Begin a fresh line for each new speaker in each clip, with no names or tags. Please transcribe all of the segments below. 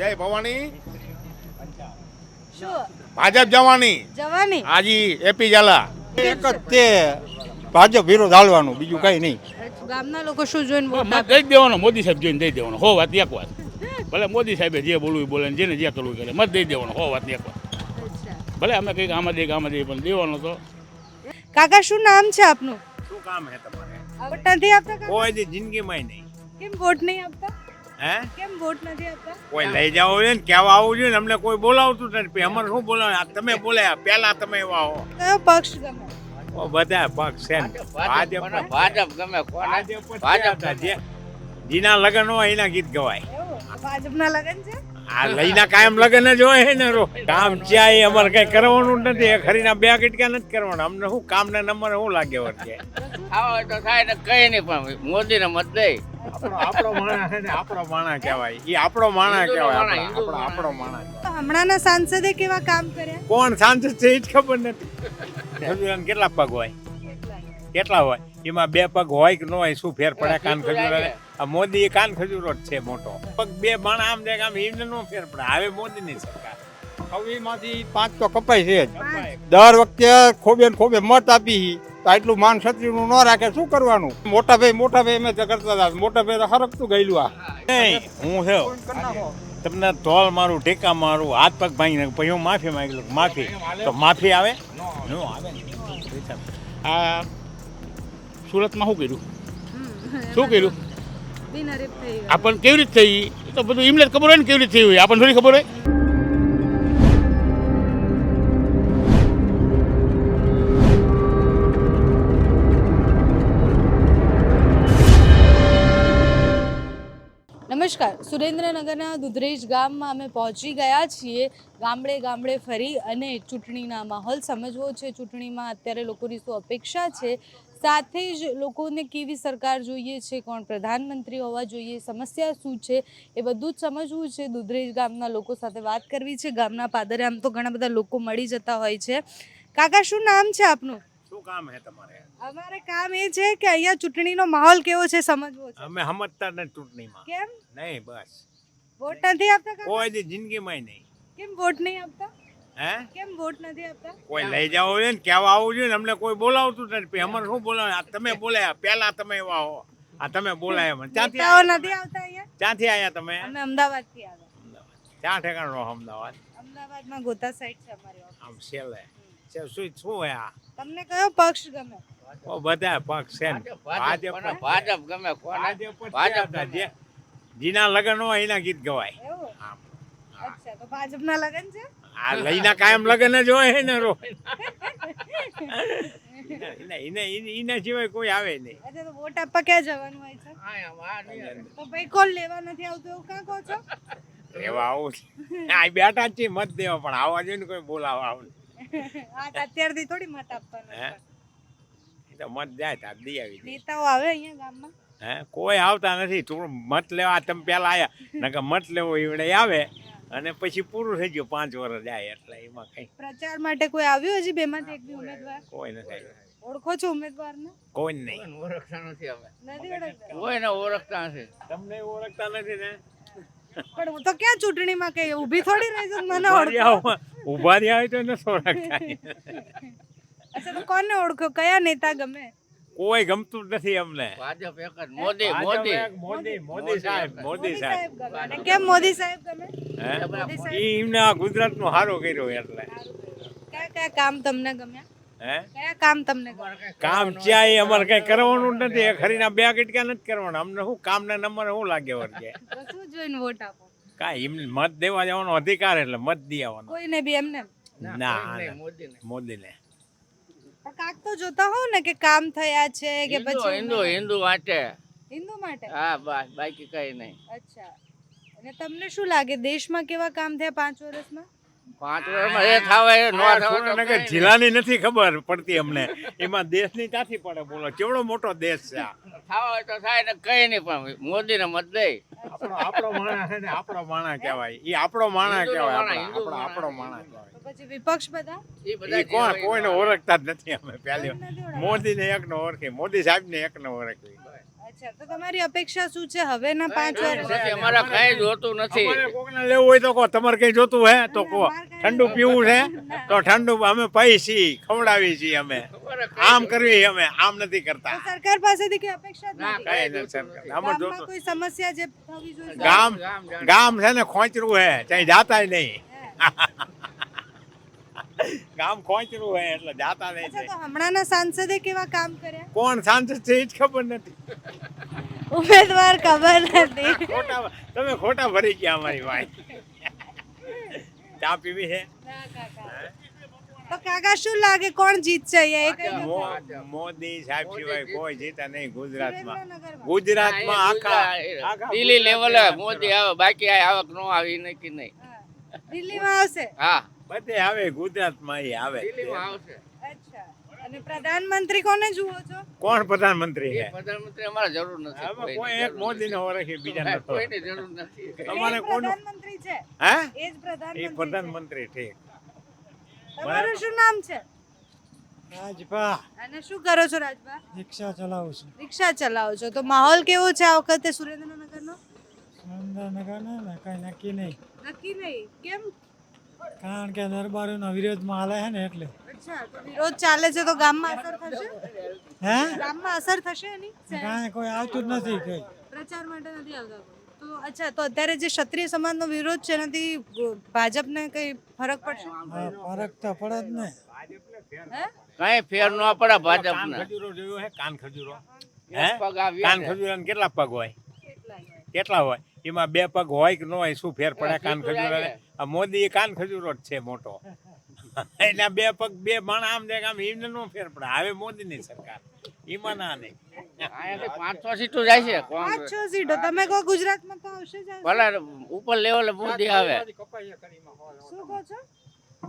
જય ભવાની. ભાજપ જવાની.
જવાની?
હાજી એપી ઝાલા.
એક જ તે ભાજપ વિરોધ હાલવાનું બીજું કઈ નહીં.
ગામના લોકો શું જોઈને
દઈ દેવાનો મોદી સાહેબ જોઈને દઈ દેવાનો હો વાત એક વાત. ભલે મોદી સાહેબે જે બોલવું બોલે ને જેને જે કરવું કરે મત દઈ દેવાનો હો વાત એક વાત. ભલે અમે કંઈક આમાં દઈએ આમાં દઈએ પણ દેવાનો તો.
કાકા શું નામ છે આપનું?
શું કામ હે તમારે?
વોટ નથી આપતા
કોઈ જિંદગીમાં નહીં.
કેમ વોટ નહીં આપતા?
હે?
કેમ વોટ નથી આપતા?
કોઈ લઈ જાવ ને કહેવા આવું જોઈએ ને અમને કોઈ બોલાવતું નથી. અમારે શું બોલાવે આ તમે બોલાયા પહેલા તમે એવા હો.
કયો પક્ષ ગમે.
ઓ બધા પક્ષ છે ભાજપ
ભાજપ ગમે.
ભાજપ
ભાજપ
જીના લગ્ન હોય એના ગીત ગવાય.
ભાજપના લગન છે?
આ લઈના કાયમ લગન જ હોય ને રો. કામ ચાય એ અમારે કઈ કરવાનું નથી. ખરીના બે ગટકા નથી કરવાના. અમને શું કામના નંબર શું લાગે
વર્ગે આવો તો થાય ને કઈ નહીં પણ મોદીને મત દઈ
આપણો આપણો માણસ છે ને આપણો માણસ કહેવાય. એ આપણો માણસ કહેવાય
માણસ,
આપણો માણસ
તો હમણાંના સાંસદે કેવા કામ કર્યા?
કોણ સાંસદ છે એ જ ખબર નથી. કેટલા પગ હોય? કેટલા હોય? એમાં બે પગ હોય કે ન હોય શું ફેર પડે? કાન ખજૂર આ મોદી એ કાન ખજૂરો જ છે મોટો. પગ બે માણા આમ દે આમ એમને નો ફેર પડે. હવે મોદીની સરકાર.
હવે એમાંથી પાંચ તો કપાય છે દર વખતે ખોબે ખોબે મત આપી તો આટલું માન છત્રીનું ન રાખે શું કરવાનું? મોટા ભાઈ મોટા ભાઈ અમે કરતા હતા. મોટા ભાઈ તો હરકતું ગયેલું આ.
નહીં હું છે. તમને તોલ મારું ટેકા મારું હાથ પગ ભાંગી નાખું પછી હું માફી માંગી લઉં માફી. તો માફી આવે? ન આવે.
આ સુરતમાં શું કર્યું? શું કર્યું? આપણને કેવી રીતે થઈ? તો બધું એમને જ ખબર હોય ને કેવી રીતે થઈ હોય? આપણને થોડી ખબર હોય?
નમસ્કાર. સુરેન્દ્રનગરના દુધરેજ ગામમાં અમે પહોંચી ગયા છીએ. ગામડે ગામડે ફરી અને ચૂંટણીના માહોલ સમજવો છે. ચૂંટણીમાં અત્યારે લોકોની શું અપેક્ષા છે? સાથે જ લોકોને કેવી સરકાર જોઈએ છે? કોણ પ્રધાનમંત્રી હોવા જોઈએ? સમસ્યા શું છે? એ બધું જ સમજવું છે. દુધરેજ ગામના લોકો સાથે વાત કરવી છે. ગામના પાદરે આમ તો ઘણા બધા લોકો મળી જતા હોય છે. કાકા, શું નામ છે આપનું?
શું કામ હે તમારે?
અમારે કામ એ છે કે અહીંયા ચૂંટણીનો માહોલ કેવો છે સમજવો છે.
અમે સમજતા નથી ચૂંટણીમાં.
કેમ?
નહીં બસ.
વોટ નથી આપતા
કોઈ દી જિંદગીમાં નહીં.
કેમ વોટ નહીં આપતા?
હે?
કેમ વોટ નથી આપતા?
કોઈ લઈ જાવ ને કહેવા આવું ને અમને કોઈ બોલાવતું નથી. અમારે શું બોલાવે આ તમે બોલાયા પહેલા તમે એવા હો. આ તમે બોલાયા મને. ક્યાંથી
નથી આવતા અહીંયા?
ક્યાંથી આયા તમે?
અમે અમદાવાદથી આવ્યા.
અમદાવાદ ક્યાં ઠેકાણ રહો અમદાવાદ?
અમદાવાદમાં ગોતા સાઈડ છે અમારી
આમ છેલ્લે. શું શું આ?
તમને કયો પક્ષ ગમે?
ઓ બધા પક્ષ છે ને
ભાજપ
ભાજપ
ગમે કોને?
ભાજપ જ જીના લગન હોય એના ગીત ગવાય.
અચ્છા તો ભાજપના લગન છે?
આ લઈના કાયમ લગન જ હોય ને રો એને સિવાય કોઈ આવે નહીં.
અચ્છા તો વોટ આપવા ક્યાં જવાનું હોય છે. તો ભાઈ કોણ લેવા નથી આવતું એવું કાં કહો છો?
લેવા આવું. આ બેઠા જ છે મત દેવા પણ આવવા જોઈએ ને કોઈ બોલાવા આવું.
અત્યારથી થોડી મત આપવાનું
હે? તો મત જાય તાર દી આવી
નેતાઓ આવે અહીંયા ગામમાં?
હે? કોઈ આવતા નથી. તું મત લેવા તમે પેલા આયા. નકર મત લેવો એવડે આવે અને પછી પૂરું થઈ ગયું પાંચ વર્ષ જાય એટલે એમાં કઈ.
પ્રચાર માટે કોઈ આવ્યું હજી બેમાંથી એક બી ઉમેદવાર?
કોઈ નથી આવ્યું.
ઓળખો છો ઉમેદવારને?
કોઈ નહીં.
ઓળખતા નથી અમે.
નથી ઓળખતા?
કોઈને ઓળખતા નથી.
તમને ઓળખતા નથી ને?
પણ હું તો ક્યાં ચૂંટણીમાં કઈ ઊભી થોડી રહી છું મને
ઊભા
ઓળખો
રહ્યા હોય- ઊભા રહ્યા હોય તો ઓળખતા
અચ્છા તો કોને ઓળખો? કયા નેતા ગમે?
કોઈ ગમતું નથી અમને.
ભાજપ એક જ મોદી મોદી.
મોદી મોદી સાહેબ મોદી સાહેબ.
ગમે. કેમ મોદી સાહેબ ગમે?
હે?
મોદી
એમને આ ગુજરાતનું હારો કર્યો એટલે.
કયા કયા કામ તમને ગમ્યા?
હે?
કયા કામ તમને
કામ એ અમારે કઈ કરવાનું નથી. ખરીના બે ગટકા નથી કરવાના. અમને શું કામના નંબર શું લાગે વર્ગે
શું જોઈને વોટ આપો?
કાંઈ એમને મત દેવા જવાનો અધિકાર એટલે મત દી આવવાનો.
કોઈને બી એમને?
ના
મોદીને.
મોદીને.
કાક તો જોતા હોવ ને કે કામ થયા છે કે પછી
હિન્દુ હિન્દુ માટે.
હિન્દુ માટે?
હા બસ બાકી કઈ નહીં.
અચ્છા. અને તમને શું લાગે દેશમાં કેવા કામ થયા પાંચ વર્ષમાં?
જિલ્લાની નથી ખબર પડતી અમને. એમાં દેશની ક્યાંથી પડે બોલો? કેવડો મોટો દેશ છે આ?
તો થાય ને કઈ નહીં પણ મોદીને મત દઈ
આપણો છે ને આપણો માણસ કહેવાય. એ આપણો માણસ
હિન્દુનો
કહેવાય આપણો આપણો
માણસ.
માણસ કહેવાય.
પછી વિપક્ષ બધા?
એ
કોણ? કોઈને ઓળખતા જ નથી અમે પહેલી. મોદીને એકનો ઓળખી. મોદી સાહેબને એકનો ઓળખી.
અચ્છા તો તમારી અપેક્ષા શું છે? હવેના પાંચ વર્ષ
અમારા કઈ જોતું નથી.
કોકને લેવું હોય તો કહો તમારે કઈ જોતું હે તો કહો. ઠંડુ પીવું છે તો ઠંડુ અમે પૈસી ખવડાવી છીએ અમે. આમ કરવી અમે આમ નથી કરતા.
સરકાર પાસેથી કઈ અપેક્ષા
ના,
નથી?
કઈ નથી. સરકાર.
અમે
જોતું.
કોઈ સમસ્યા જે થવી જોઈએ?
ગામ
ગામ
છે ને ખોંચરું હે ત્યાં જાતા નહીં. ગામ ખોંચરું હે એટલે જાતા રહે
છે. તો હમણાંના સાંસદે કેવા કામ કર્યા?
કોણ સાંસદ છે એ જ ખબર નથી.
ઉમેદવાર ખબર નથી.
ખોટા તમે ખોટા ભરી ગયા અમારી ભાઈ ચા પીવી છે
તો કાકા શું લાગે? કોણ જીતશે અહીંયા?
મોદી સાહેબ સિવાય કોઈ જીતા નહીં ગુજરાતમાં. ગુજરાતમાં આખા
દિલ્હી લેવલે મોદી આવે બાકી આ આવક નો આવી નક્કી નહીં.
દિલ્હીમાં આવશે?
હા.
બધે આવે ગુજરાતમાં એ આવે.
અચ્છા. અને પ્રધાનમંત્રી કોને જુઓ છો?
કોણ પ્રધાનમંત્રી છે
પ્રધાનમંત્રી અમારે જરૂર નથી.
આમાં કોઈ એક મોદી ને ઓળખી બીજા નથી
કોઈની જરૂર નથી.
તમારે કોણ
પ્રધાનમંત્રી છે.
હે?
એ જ પ્રધાનમંત્રી
એ પ્રધાનમંત્રી ઠીક.
છે. તમારું શું નામ છે?
રાજભા.
અને શું કરો છો રાજભા?
રિક્ષા ચલાવું છું.
રિક્ષા ચલાવો છો. તો માહોલ કેવો છે આ વખતે સુરેન્દ્રનગરનો?
સુરેન્દ્રનગરનો ને કઈ નક્કી નહીં.
નક્કી નહીં. કેમ?
કારણ કે દરબારોનો વિરોધમાં હાલે છે ને એટલે.
અચ્છા તો વિરોધ ચાલે છે તો ગામમાં અસર થશે?
હે?
ગામમાં અસર થશે એની?
કાંઈ કોઈ આવતું જ નથી કઈ.
પ્રચાર માટે નથી આવતા તો અચ્છા તો અત્યારે જે ક્ષત્રિય સમાજનો વિરોધ છે એનાથી ભાજપને કઈ ફરક પડશે?
હા, ફરક તો પડે જ ને.
કઈ ફેર ન પડે
કાન
ભાજપને
ખજૂરો જોયો હે? કાન ખજૂરો. હે?
પગ આવ્યા
કાન ખજૂરાને કેટલા પગ હોય? કેટલા હોય? એમાં બે પગ હોય કે ન હોય શું ફેર પડે? કાન ખજૂર આ મોદી એ કાન ખજૂરો જ છે મોટો. એના બે પગ બે માણ આમ જાય આમ એમને નો ફેર પડે. હવે મોદીની સરકાર. એમાં ના નહીં.
પાંચસો સીટો જાય છે.
પાંચ
કોંગ્રેસ
સીટો. તમે કહો ગુજરાતમાં તો આવશે
ભલે ઉપર લેવલે મોદી આવે.
શું કહો છો?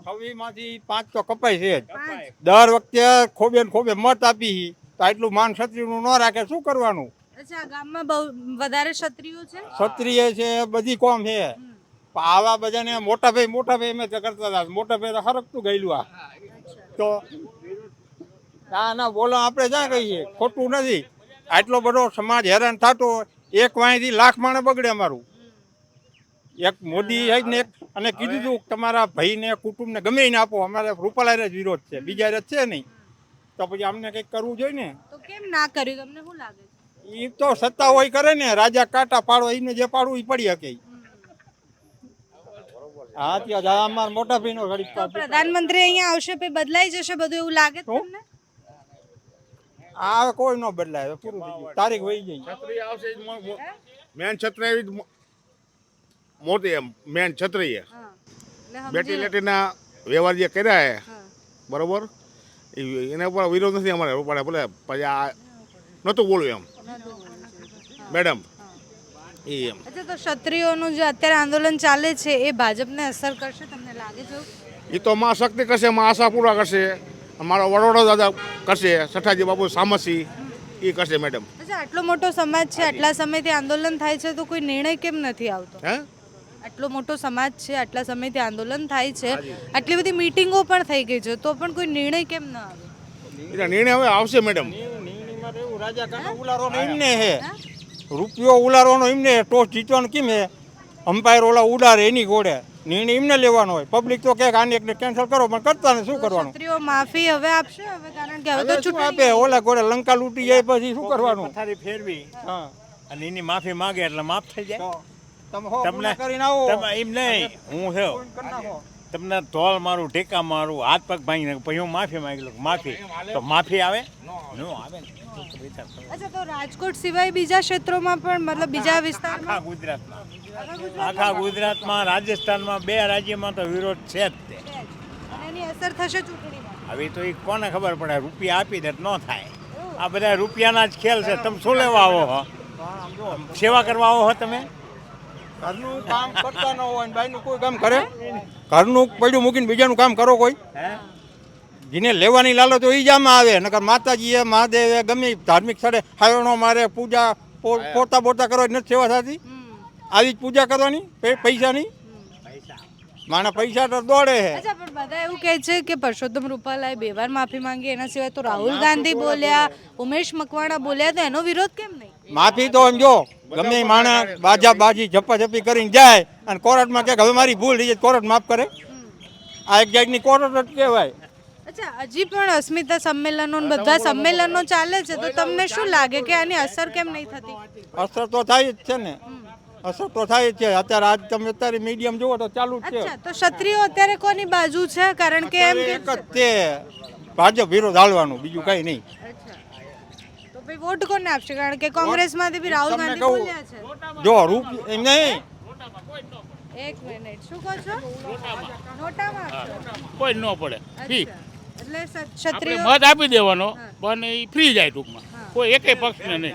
છવ્વીસમાંથી પાંચ તો કપાય છે જ. દર વખતે ખોબે ખોબે મત આપી હી. તો આટલું માન ક્ષત્રિયનું ન રાખે શું કરવાનું?
અચ્છા ગામમાં બહુ વધારે ક્ષત્રિયો છે?
ક્ષત્રિય છે બધી કોમ છે. પણ આવા બધાને મોટા ભાઈ મોટા ભાઈ અમે કરતા હતા. મોટા ભાઈ હરકતું ગયેલું આ. તો ના ના બોલો આપણે જ્યાં કહીએ ખોટું નથી. આટલો બધો સમાજ હેરાન થતો એક વાંયથી લાખ માણે બગડે અમારું. એક મોદી ને એક અને કીધું હતું તમારા ભાઈને કુટુંબને ગમે ને આપો. અમારે રૂપાલારે જ વિરોધ છે. બીજા હારે છે નહીં. તો પછી અમને કંઈક કરવું જોઈએ ને?
તો કેમ ના કર્યું? તમને શું લાગે
એ તો સત્તા હોય કરે ને રાજા કાંટા પાડો એને જે પાડવું એ પડી શકે. હા ત્યાં અમાર મોટા ભાઈનો ઘડીક
તો પ્રધાનમંત્રી અહીંયા આવશે પછી બદલાઈ જશે બધું એવું લાગે તમને?
આ કોઈ ન બદલાય પૂરું થઈ ગયું. તારીખ વહી ગઈ.
મેન છત્રી મોટી એમ મેન છત્રી બેટી લેટીના વ્યવહાર જે કર્યા છે બરોબર? એના ઉપર વિરોધ નથી અમારે રૂપાડે ભલે પછી આ નહોતું બોલવું એમ. મેડમ એમ.
અચ્છા તો ક્ષત્રિયોનું જે અત્યારે આંદોલન ચાલે છે એ ભાજપને અસર કરશે તમને લાગે છે?
એ તો માં શક્તિ કરશે માં આશા પૂરા કરશે. અમારો વડોદરા દાદા કરશે સઠાજી બાબુ સામસી એ કરશે મેડમ.
અચ્છા આટલો મોટો સમાજ છે આટલા સમયથી આંદોલન થાય છે તો કોઈ નિર્ણય કેમ નથી આવતો?
હે?
આટલો મોટો સમાજ છે આટલા સમયથી આંદોલન થાય છે આટલી બધી મીટિંગો પણ થઈ ગઈ છે તો પણ કોઈ નિર્ણય કેમ ન આવે?
નિર્ણય હવે આવશે મેડમ.
રાજા કાંટા ઉલારવાનો એમને હે. રૂપિયો ઉલારવાનો એમને. ટોસ જીતવાનો કેમ હે? અમ્પાયર ઓલા ઉડારે એની ગોળે નિર્ણય એમને લેવાનો હોય. પબ્લિક તો કે આને એકને કેન્સલ કરો પણ કરતા ને શું કરવાનું?
સ્ત્રીઓ માફી હવે આપશે હવે કારણ કે હવે તો છૂટ
આપે? ઓલા ગોળે લંકા લૂટી જાય પછી શું કરવાનું?
ફેરવી
હા.
અને એની માફી માંગે એટલે માફ થઈ જાય.
તમે હો
તમને
કરીને આવો.
તમે એમ નહીં હું છે. તમને ધોલ મારું ટેકા મારું હાથ પગ ભાંગી નાખું પછી હું માફી માંગી લઉં. માફી. તો માફી આવે. ન આવે ને.
અચ્છા તો રાજકોટ સિવાય બીજા ક્ષેત્રોમાં પણ મતલબ બીજા વિસ્તારમાં?
આખા ગુજરાતમાં. આખા ગુજરાતમાં? રાજસ્થાનમાં બે રાજ્યમાં તો વિરોધ છે જ તે.
એની અસર થશે ચૂંટણીમાં?
હવે તો એ કોને ખબર પડે? રૂપિયા આપી દે ન થાય. આ બધા રૂપિયાના જ ખેલ છે. તમે શું લેવા આવો હો? સેવા કરવા આવો હો તમે?
ઘરનું કામ કરતા ન હોય ને કોઈ કામ કરે? ઘરનું પડ્યું મૂકીને બીજાનું કામ કરો કોઈ?
હે?
જેને લેવાની લાલચ હોય ઈજામાં આવે. નકર માતાજીએ મહાદેવે ગમે ધાર્મિક સ્થળે હાયણો મારે પૂજા પોતા પોતા કરવાની કરવા નથી સેવા થતી? આવી જ પૂજા કરવાની? પૈસાની? માણા પૈસા. તો દોડે છે
અચ્છા પણ બધા એવું કહે છે કે પરસોત્તમ રૂપાલાએ બે વાર માફી માંગી એના સિવાય તો રાહુલ ગાંધી બોલ્યા ઉમેશ મકવાણા બોલ્યા તો એનો વિરોધ કેમ નહીં?
માફી તો એમ જો ગમે માણા માણસ બાજા બાજી ઝપાઝપી કરીને જાય અને કોર્ટમાં કે હવે મારી ભૂલ થઈ જાય કોર્ટ માફ કરે. આ એક જાતની કોર્ટ જ કહેવાય.
અચ્છા હજી પણ અસ્મિતા સંમેલનો બધા સંમેલનો ચાલે છે? તો તમને શું લાગે કે આની અસર કેમ નહીં થતી?
અસર તો થાય જ છે ને. અસર તો થાય જ છે. અત્યારે આજ તમે અત્યારે મીડિયમ જુઓ તો ચાલુ જ છે.
તો ક્ષત્રિયો અત્યારે કોની બાજુ છે? કારણ કે એમ કે
એક જ તે ભાજપ વિરોધ હાલવાનું બીજું કઈ નહીં.
તો ભાઈ વોટ કોને આપશે? કારણ કે કોંગ્રેસમાંથી બી રાહુલ ગાંધી
કહું.
બોલ્યા છે.
જો રૂપ એમ નહીં.
એક મિનિટ. શું કહો છો? નોટામાં.
કોઈ ન પડે.
અચ્છા. એટલે
આપણે
ક્ષત્રિયો
મત આપી દેવાનો પણ એ ફ્રી જાય ટૂંકમાં. કોઈ એકેય પક્ષને નહીં.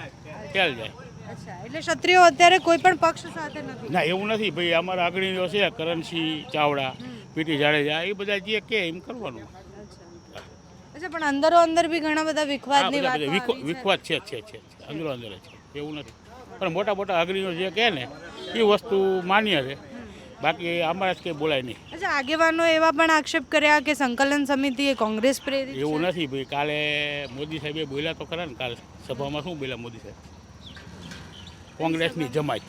ખ્યાલ જાય.
અચ્છા એટલે ક્ષત્રિયો અત્યારે કોઈ પણ પક્ષ સાથે નથી.
ના એવું નથી. ભાઈ અમારા અગ્રણીઓ છે કરણસિંહ ચાવડા પીટી જાડેજા એ બધા જે કે એમ કરવાનું.
અચ્છા. પણ અંદરો અંદર બી ઘણા બધા
આ
વિખવાદની
બધા
વાતો
બધા વિખવા-
આવી છે.
વિખવાદ છે છે છે છે. અંદરો અંદર છે. એવું નથી. પણ મોટા મોટા અગ્રણીઓ જે કહે ને એ વસ્તુ માન્ય છે. બાકી અમારા જ કંઈ બોલાય નહીં.
અચ્છા આગેવાનો એવા પણ આક્ષેપ કર્યા કે સંકલન સમિતિ એ કોંગ્રેસ પ્રેરિત
એવું નથી ભાઈ કાલે મોદી સાહેબે બોલ્યા તો ખરા ને કાલે સભામાં શું બોલ્યા મોદી સાહેબ? કોંગ્રેસની જમાત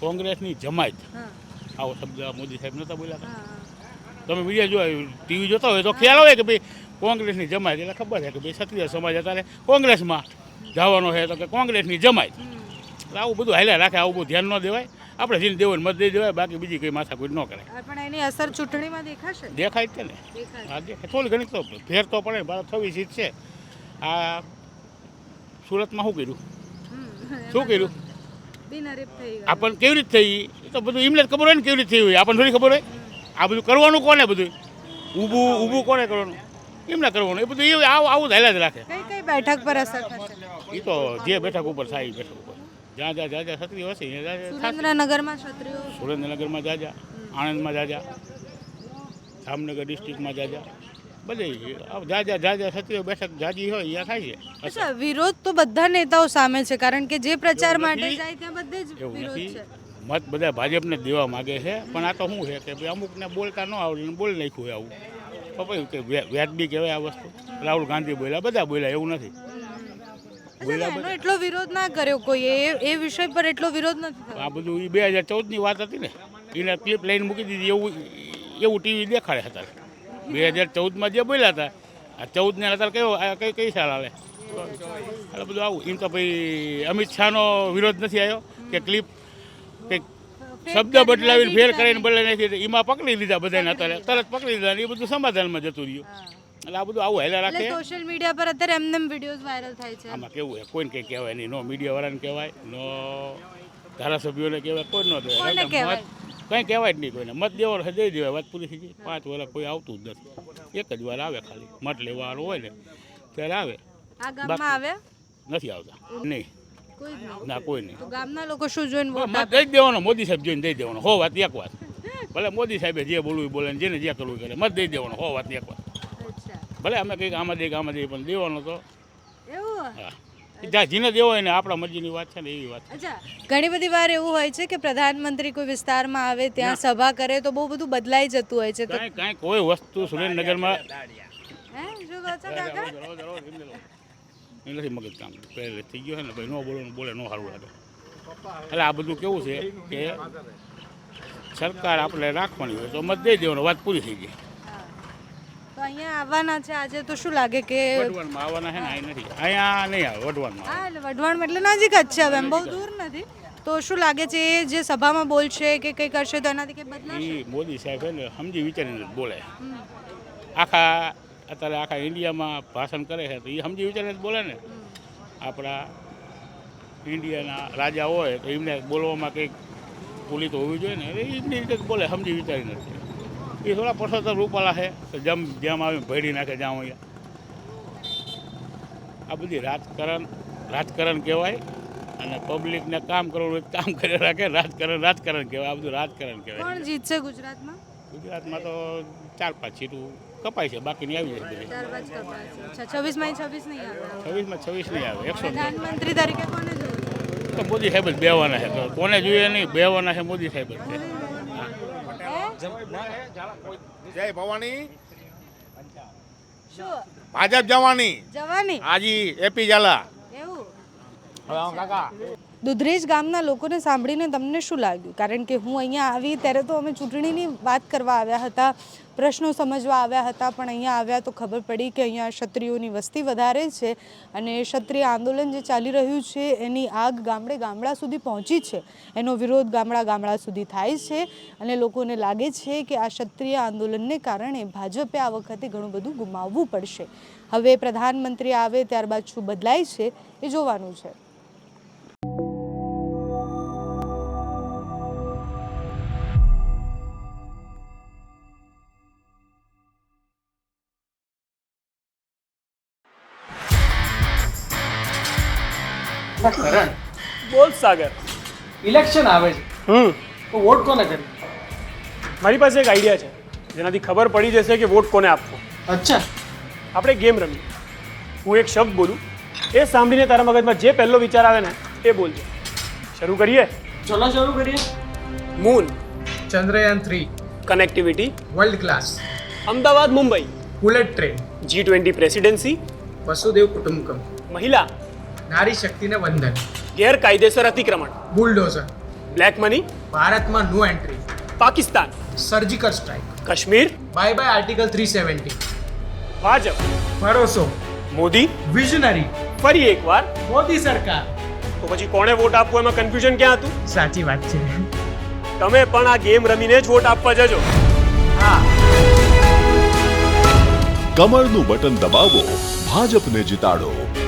કોંગ્રેસની?
જમાત આવો શબ્દ મોદી સાહેબ નહોતા બોલ્યા. તમે બીજા જો ટીવી જોતા હોય તો ખ્યાલ આવે કે ભાઈ કોંગ્રેસની જમાત એટલે ખબર છે કે ભાઈ ક્ષત્રિય સમાજ અત્યારે કોંગ્રેસમાં જવાનો છે તો કે કોંગ્રેસની જમાત એટલે આવું બધું હાલ્યા રાખે આવું બધું ધ્યાન ન દેવાય. આપણે જેને દેવું મત દઈ દેવાય બાકી બીજી કંઈ માથાકૂટ ન કરે.
પણ એની અસર ચૂંટણીમાં દેખાશે?
દેખાય જ છે ને. હા દેખાય. થોડી ઘણી તો ફેર તો પડે ભારત છવ્વીસ સીટ છે. આ સુરતમાં શું કર્યું? શું કર્યું? આપણને કેવી રીતે થઈ? એ તો બધું એમને ખબર હોય ને કેવી રીતે થઈ હોય. આપણને થોડી ખબર હોય? આ બધું કરવાનું કોને બધું? ઊભું ઊભું કોને કરવાનું? એમને કરવાનું. એ બધું એ આવું આવું જ હાલ્યા જ રાખે.
કઈ કઈ બેઠક પર અસર
એ તો જે બેઠક ઉપર થાય એ બેઠક ઉપર. જ્યાં જ્યાં જ્યાં છત્રી હશે.
સુરેન્દ્રનગરમાં ક્ષત્રિયો
સુરેન્દ્રનગરમાં જાજા આણંદમાં જાજા જામનગર ડિસ્ટ્રિક્ટમાં જાજા બધે જાજા જાજા ક્ષત્રિય બેઠક જાજી હોય ત્યાં થાય છે.
અચ્છા વિરોધ તો બધા નેતાઓ સામે છે કારણ કે જે પ્રચાર માટે જાય ત્યાં બધે જ વિરોધ છે.
મત બધા ભાજપને દેવા માગે છે પણ આ તો શું છે કે ભાઈ અમુકને બોલતા ન આવડે બોલ નાખ્યું આવું. તો પછી કે વ્યાજબી કહેવાય આ વસ્તુ. રાહુલ ગાંધી બોલ્યા બધા બોલ્યા એવું નથી.
એનો એટલો વિરોધ ના કર્યો કોઈ? એ એ વિષય પર એટલો વિરોધ નથી થયો?
આ બધું એ બે હજાર ચૌદની વાત હતી ને એને ક્લિપ લઈને મૂકી દીધી એવું એવું ટીવી દેખાડે હતા. બે હજાર ચૌદમાં જે બોલ્યા હતા આ ચૌદને અત્યારે કયો આ કઈ કઈ સાલ આવે એટલે બધું આવું. એમ તો ભાઈ અમિત શાહનો વિરોધ નથી આવ્યો કે ક્લિપ કંઈક શબ્દ બદલાવીને ફેર કરીને બદલાઈ નાખી એમાં પકડી લીધા બધાને અત્યારે. તરત પકડી લીધા એ બધું સમાધાનમાં જતું રહ્યું. એટલે આ બધું આવું હેલા રાખે.
સોશિયલ મીડિયા પર અત્યારે એમને વિડીયોઝ વાયરલ થાય છે.
આમાં કેવું હોય કોઈને કંઈ કહેવાય નહીં. નો મીડિયાવાળાને કહેવાય નો ધારાસભ્યોને કહેવાય કોઈ ન કહેવાય. કંઈ કહેવાય જ નહીં કોઈને. મત દેવાનો દઈ દેવાય. વાત પૂરી થઈ ગઈ? પાંચ વર્ષ કોઈ આવતું જ નથી. એક જ વાર આવે ખાલી. મત લેવાનું હોય ને ત્યારે આવે.
આ ગામમાં આવ્યા
નથી આવતા. નહીં. ના કોઈ નહીં.
ગામના લોકો શું જોઈને
મત દઈ દેવાનો મોદી સાહેબ જોઈને દઈ દેવાનો. હો વાત એક વાત. ભલે મોદી સાહેબે જે બોલવું બોલે જેને જે કરવું કરે. મત દઈ દેવાનો. હો વાત એક વાત. ભલે અમે કંઈક આમાં દઈએ આમાં દઈએ પણ દેવાનો તો.
એવું?
હા. જ્યાં જેને દેવો હોય ને આપણા મરજીની વાત છે ને એવી વાત
અચ્છા ઘણી બધી વાર એવું હોય છે કે પ્રધાનમંત્રી કોઈ વિસ્તારમાં આવે ત્યાં સભા કરે તો બહુ બધું બદલાઈ જતું હોય છે.
કાંઈ કાંઈ કોઈ વસ્તુ સુરેન્દ્રનગરમાં નથી મગજ કામ. પહેલે થઈ ગયો છે ને ભાઈ ન બોલો બોલે ન સારું લાગે એટલે આ બધું કેવું છે કે સરકાર આપણે રાખવાની હોય તો મત દઈ દેવાનો વાત પૂરી થઈ ગઈ.
તો અહીંયા આવવાના છે આજે તો શું લાગે કે
વઢવાણમાં આવવાના છે ને અહીં નથી. અહીંયા નહીં આવે વઢવાણમાં
હા એટલે વઢવાણમાં એટલે નજીક જ છે હવે એમ બહુ દૂર નથી. તો શું લાગે છે એ જે સભામાં બોલશે કે કંઈ કરશે તો એનાથી કંઈ બદલાશે?
મોદી સાહેબ ને સમજી વિચારીને બોલે. આખા અત્યારે આખા ઇન્ડિયામાં ભાષણ કરે છે તો એ સમજી વિચારીને બોલે ને. આપણા ઇન્ડિયાના રાજા હોય તો એમને બોલવામાં કંઈક ભૂલી તો હોવી જોઈએ ને એમની રીતે બોલે સમજી વિચારીને જ એ થોડા પરસોત્તર રૂપાલા છે તો જેમ જેમ આવે ભેડી નાખે જ્યાં અહીંયા આ બધી રાજકારણ રાજકારણ કહેવાય અને પબ્લિકને કામ કરવાનું કામ કરી રાખે રાજકારણ રાજકારણ કહેવાય. આ બધું રાજકારણ કહેવાય.
કોણ જીતશે ગુજરાતમાં?
ગુજરાતમાં તો ચાર પાંચ સીટું કપાય છે બાકીની આવી
અચ્છા છવ્વીસમાં છવ્વીસ નહીં આવે?
છવ્વીસમાં છવ્વીસ નહીં આવે એકસો
પ્રધાનમંત્રી તરીકે કોને
તો મોદી સાહેબ જ બેવાના છે તો કોને જોઈએ નહીં? બેવાના છે મોદી સાહેબ જ.
જય ભવાની. ભાજપ જવાની.
જવાની.
આજી એપી ઝાલા.
એવું? દુધરેજ ગામના લોકોને સાંભળીને તમને શું લાગ્યું? કારણ કે હું અહીંયા આવી ત્યારે તો અમે ચૂંટણીની વાત કરવા આવ્યા હતા, પ્રશ્નો સમજવા આવ્યા હતા, પણ અહીંયા આવ્યા તો ખબર પડી કે અહીંયા ક્ષત્રિયોની વસ્તી વધારે છે અને ક્ષત્રિય આંદોલન જે ચાલી રહ્યું છે એની આગ ગામડે ગામડા સુધી પહોંચી છે. એનો વિરોધ ગામડા ગામડા સુધી થાય છે અને લોકોને લાગે છે કે આ ક્ષત્રિય આંદોલનને કારણે ભાજપે આ વખતે ઘણું બધું ગુમાવવું પડશે. હવે પ્રધાનમંત્રી આવે ત્યારબાદ શું બદલાય છે એ જોવાનું છે.
બોલ સાગર.
ઇલેક્શન આવે છે.
હમ.
તો વોટ કોને કરી?
મારી પાસે એક આઈડિયા છે. જેનાથી ખબર પડી જશે કે વોટ કોને આપવો.
અચ્છા.
આપણે ગેમ રમીએ. હું એક શબ્દ બોલું. એ સાંભળીને તારા મગજમાં જે પહેલો વિચાર આવે ને એ બોલજો. શરૂ કરીએ?
ચલો શરૂ કરીએ.
Moon
Chandrayaan three
connectivity
world class
Ahmedabad Mumbai.
Bullet train
G twenty presidency
Vasudev કુટુંબકમ.
મહિલા.
નારી શક્તિને વંદન.
ગેરકાયદેસર અતિક્રમણ.
બુલડોઝર.
બ્લેક મની
ભારતમાં no entry
Pakistan.
Surgical strike
Kashmir.
Bye bye article three seventy
Bhajap.
ભરોસો.
મોદી.
વિઝનરી
ફરી એકવાર.
મોદી સરકાર.
તો પછી કોણે વોટ આપવો? એમાં કન્ફ્યુઝન ક્યાં હતું?
સાચી વાત છે.
તમે પણ આ ગેમ રમીને જ વોટ આપવા જજો.
હા.
કમળનું બટન દબાવો ભાજપને જીતાડો.